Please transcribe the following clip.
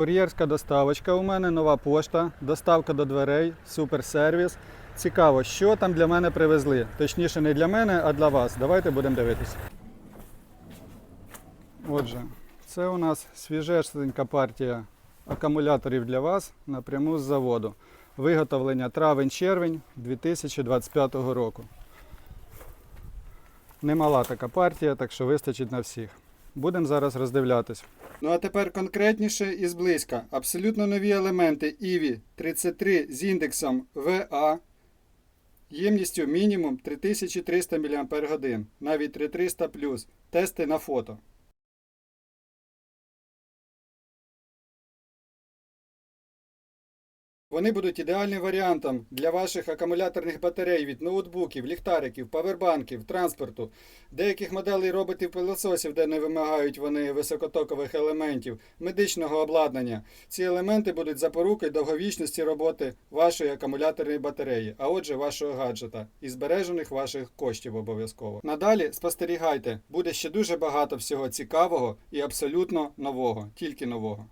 Кур'єрська доставочка у мене, нова пошта, доставка до дверей, суперсервіс. Цікаво, що там для мене привезли. Точніше, не для мене, а для вас. Давайте будемо дивитися. Отже, це у нас свіжесенька партія акумуляторів для вас напряму з заводу. Виготовлення травень-червень 2025 року. Немала така партія, так що вистачить на всіх. Будемо зараз роздивлятись. Ну а тепер конкретніше і зблизька. Абсолютно нові елементи EV33 з індексом VA ємністю мінімум 3300 мАч, навіть 3300 Тести на фото. Вони будуть ідеальним варіантом для ваших акумуляторних батарей від ноутбуків, ліхтариків, павербанків, транспорту, деяких моделей роботів пилососів, де не вимагають вони високотокових елементів, медичного обладнання. Ці елементи будуть запорукою довговічності роботи вашої акумуляторної батареї, а отже, вашого гаджета і збережених ваших коштів обов'язково. Надалі спостерігайте, буде ще дуже багато всього цікавого і абсолютно нового, тільки нового.